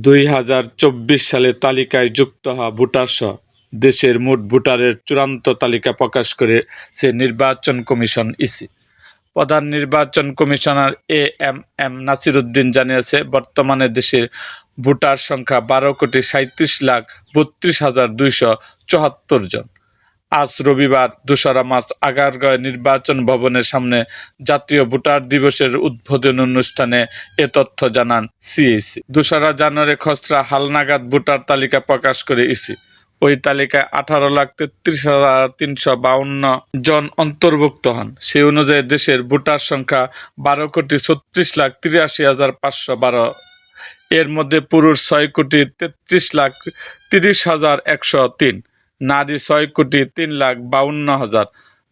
দুই হাজার চব্বিশ সালে তালিকায় যুক্ত হওয়া ভোটারসহ দেশের মোট ভোটারের চূড়ান্ত তালিকা প্রকাশ করেছে নির্বাচন কমিশন ইসি। প্রধান নির্বাচন commissioner A M M Nasir Uddin জানিয়েছে, বর্তমানে দেশের ভোটার সংখ্যা বারো কোটি সাঁত্রিশ লাখ বত্রিশ হাজার দুইশো চুয়াত্তর জন। আজ রবিবার দোসরা মার্চ আগারগাঁও নির্বাচন ভবনের সামনে জাতীয় ভোটার দিবসের উদ্বোধন অনুষ্ঠানে এ তথ্য জানান সিএসি। দোসরা জানুয়ারি খসড়া হালনাগাদ ভোটার তালিকা প্রকাশ করে ইসি ওই তালিকায় আঠারো লাখ তেত্রিশ হাজার তিনশো বাউন্ন জন অন্তর্ভুক্ত হন। সেই অনুযায়ী দেশের ভোটার সংখ্যা বারো কোটি ছত্রিশ লাখ তিরাশি হাজার পাঁচশো বারো। এর মধ্যে পুরুষ ছয় কোটি তেত্রিশ লাখ তিরিশ হাজার একশো তিন। নারী ছয় কোটি তিন লাখ বাউন্ন হাজার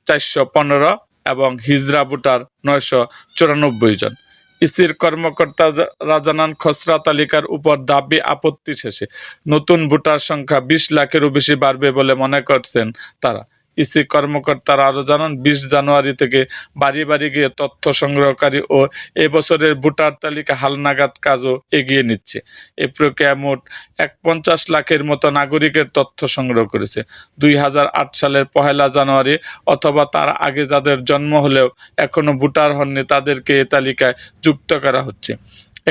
চারশো পনেরো এবং হিজরা ভোটার নয়শো চুরানব্বই জন। ইসির কর্মকর্তা রাজানান খসড়া তালিকার উপর দাবি আপত্তি শেষে। নতুন ভোটার সংখ্যা বিশ লাখেরও বেশি বাড়বে বলে মনে করছেন তারা। ইসি কর্মকর্তারা আরও জানান, বিশ জানুয়ারি থেকে বাড়ি বাড়ি গিয়ে তথ্য সংগ্রহকারী ও এবছরের ভোটার তালিকা হালনাগাদ কাজও এগিয়ে নিচ্ছে। এ প্রক্রিয়া মোট এক পঞ্চাশ লাখের মতো নাগরিকের তথ্য সংগ্রহ করেছে। দুই হাজার আট সালের পহেলা জানুয়ারি অথবা তার আগে যাদের জন্ম হলেও এখনও ভোটার হননি, তাদেরকে এ তালিকায় যুক্ত করা হচ্ছে।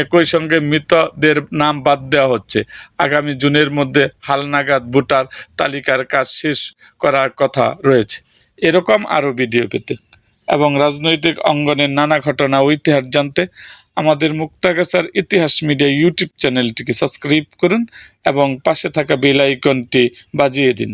একই সঙ্গে মৃতদের নাম বাদ দেওয়া হচ্ছে। আগামী জুনের মধ্যে হালনাগাদ ভোটার তালিকার কাজ শেষ করার কথা রয়েছে। এরকম আরও ভিডিও পেতে এবং রাজনৈতিক অঙ্গনের নানা ঘটনা ও ইতিহাস জানতে আমাদের মুক্তাগাছার ইতিহাস মিডিয়া ইউটিউব চ্যানেলটিকে সাবস্ক্রাইব করুন এবং পাশে থাকা বেল আইকনটি বাজিয়ে দিন।